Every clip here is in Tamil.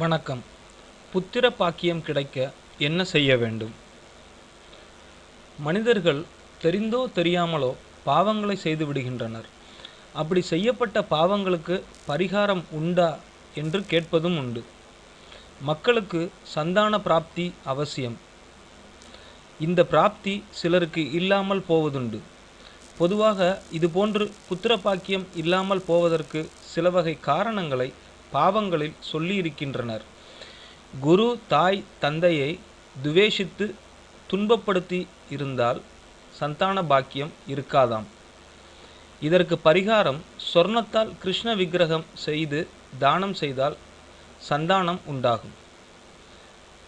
வணக்கம். புத்திர பாக்கியம் கிடைக்க என்ன செய்ய வேண்டும்? மனிதர்கள் தெரிந்தோ தெரியாமலோ பாவங்களை செய்து விடுகின்றனர். அப்படி செய்யப்பட்ட பாவங்களுக்கு பரிகாரம் உண்டா என்று கேட்பதும் உண்டு. மக்களுக்கு சந்தான பிராப்தி அவசியம். இந்த பிராப்தி சிலருக்கு இல்லாமல் போவதுண்டு. பொதுவாக இதுபோன்று புத்திர பாக்கியம் இல்லாமல் போவதற்கு சில வகை காரணங்களை பாவங்களில் சொல்லியிருக்கின்றனர். குரு தாய் தந்தையை துவேஷித்து துன்பப்படுத்தி இருந்தால் சந்தான பாக்கியம் இருக்காதாம். இதற்கு பரிகாரம் சொர்ணத்தால் கிருஷ்ண விக்கிரகம் செய்து தானம் செய்தால் சந்தானம் உண்டாகும்.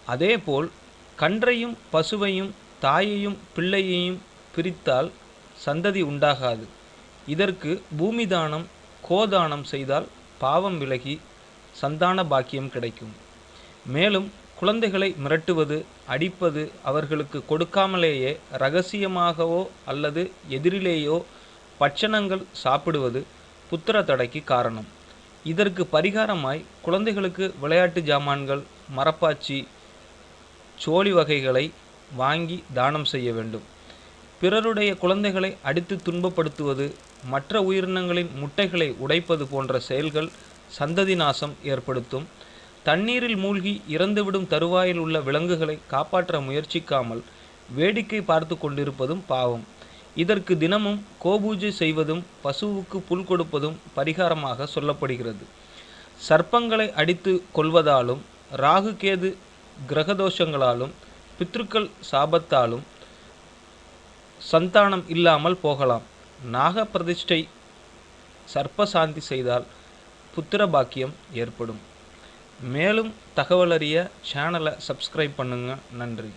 அதேபோல் கன்றையும் பசுவையும் தாயையும் பிள்ளையையும் பிரித்தால் சந்ததி உண்டாகாது. இதற்கு பூமி தானம் கோதானம் செய்தால் பாவம் விலகி சந்தான பாக்கியம் கிடைக்கும். மேலும் குழந்தைகளை மிரட்டுவது அடிப்பது அவர்களுக்கு கொடுக்காமலேயே ரகசியமாகவோ அல்லது எதிரிலேயோ பட்சணங்கள் சாப்பிடுவது புத்திர தடைக்கு காரணம். இதற்கு பரிகாரமாய் குழந்தைகளுக்கு விளையாட்டு ஜாமான்கள் மரப்பாச்சி சோழி வகைகளை வாங்கி தானம் செய்ய வேண்டும். பிறருடைய குழந்தைகளை அடித்து துன்பப்படுத்துவது மற்ற உயிரினங்களின் முட்டைகளை உடைப்பது போன்ற செயல்கள் சந்ததி நாசம் ஏற்படுத்தும். தண்ணீரில் மூழ்கி இறந்துவிடும் தருவாயில் உள்ள விலங்குகளை காப்பாற்ற முயற்சிக்காமல் வேடிக்கை பார்த்து கொண்டிருப்பதும் பாவம். இதற்கு தினமும் கோபூஜை செய்வதும் பசுவுக்கு புல் கொடுப்பதும் பரிகாரமாக சொல்லப்படுகிறது. சர்ப்பங்களை அடித்து கொள்வதாலும் ராகு கேது கிரகதோஷங்களாலும் பித்ருக்கள் சாபத்தாலும் சந்தானம் இல்லாமல் போகலாம். நாக பிரதிஷ்டை சர்ப்பசாந்தி செய்தால் புத்திர பாக்கியம் ஏற்படும். மேலும் தகவலறிய சேனலை சப்ஸ்கிரைப் பண்ணுங்கள் நன்றி.